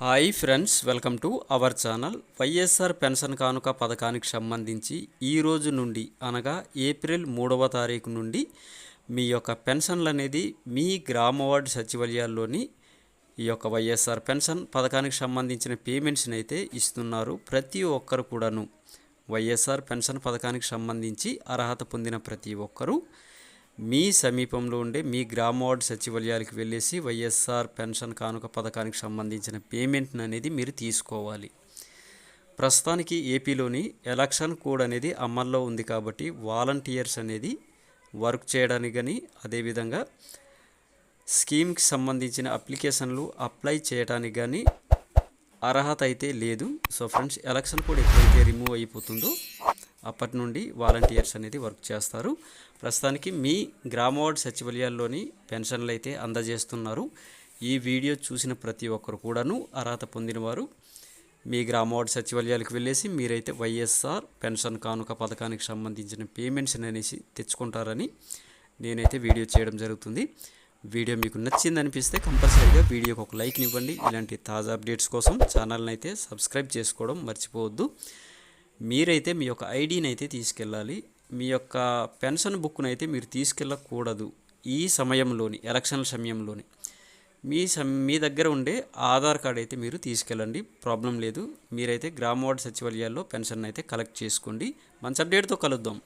Hi friends welcome to our channel. YSR pension కానుక పథకానికి సంబంధించి ఈ రోజు నుండి అనగా ఏప్రిల్ మూడవ తారీఖు నుండి మీ యొక్క పెన్షన్లు అనేది మీ గ్రామ వార్డు సచివాలయాల్లోని ఈ యొక్క వైఎస్ఆర్ పెన్షన్ పథకానికి సంబంధించిన పేమెంట్స్ని అయితే ఇస్తున్నారు. ప్రతి ఒక్కరు కూడాను వైఎస్ఆర్ పెన్షన్ పథకానికి సంబంధించి అర్హత పొందిన ప్రతి ఒక్కరూ మీ సమీపంలో ఉండే మీ గ్రామ వార్డు సచివాలయాలకు వెళ్ళేసి వైఎస్ఆర్ పెన్షన్ కానుక పథకానికి సంబంధించిన పేమెంట్ అనేది మీరు తీసుకోవాలి. ప్రస్తుతానికి ఏపీలోని ఎలక్షన్ కోడ్ అనేది అమల్లో ఉంది కాబట్టి వాలంటీర్స్ అనేది వర్క్ చేయడానికి కానీ అదేవిధంగా స్కీమ్కి సంబంధించిన అప్లికేషన్లు అప్లై చేయడానికి కానీ అర్హత అయితే లేదు. సో ఫ్రెండ్స్ ఎలక్షన్ కోడ్ ఎప్పుడైతే రిమూవ్ అయిపోతుందో అప్పటి నుండి వాలంటీర్స్ అనేది వర్క్ చేస్తారు. ప్రస్తుతానికి మీ గ్రామ సచివాలయాల్లోని పెన్షన్లు అయితే అందజేస్తున్నారు. ఈ వీడియో చూసిన ప్రతి ఒక్కరు కూడాను అర్హత పొందినవారు. మీ గ్రామ సచివాలయాలకు వెళ్ళేసి మీరైతే వైఎస్ఆర్ పెన్షన్ కానుక పథకానికి సంబంధించిన పేమెంట్స్ అనేసి తెచ్చుకుంటారని నేనైతే వీడియో చేయడం జరుగుతుంది. వీడియో మీకు నచ్చింది అనిపిస్తే కంపల్సరీగా వీడియోకి ఒక లైక్ ఇవ్వండి. ఇలాంటి తాజా అప్డేట్స్ కోసం ఛానల్ని అయితే సబ్స్క్రైబ్ చేసుకోవడం మర్చిపోవద్దు. మీరైతే మీ యొక్క ఐడిని అయితే తీసుకెళ్ళాలి. మీ యొక్క పెన్షన్ బుక్ను అయితే మీరు తీసుకెళ్ళకూడదు ఈ సమయంలోని ఎలక్షన్ల సమయంలోని. మీ సమ్ మీ దగ్గర ఉండే ఆధార్ కార్డ్ అయితే మీరు తీసుకెళ్ళండి. ప్రాబ్లం లేదు. మీరైతే గ్రామ వార్డు సచివాలయాల్లో పెన్షన్ అయితే కలెక్ట్ చేసుకోండి. మంచి అప్డేట్తో కలుద్దాం.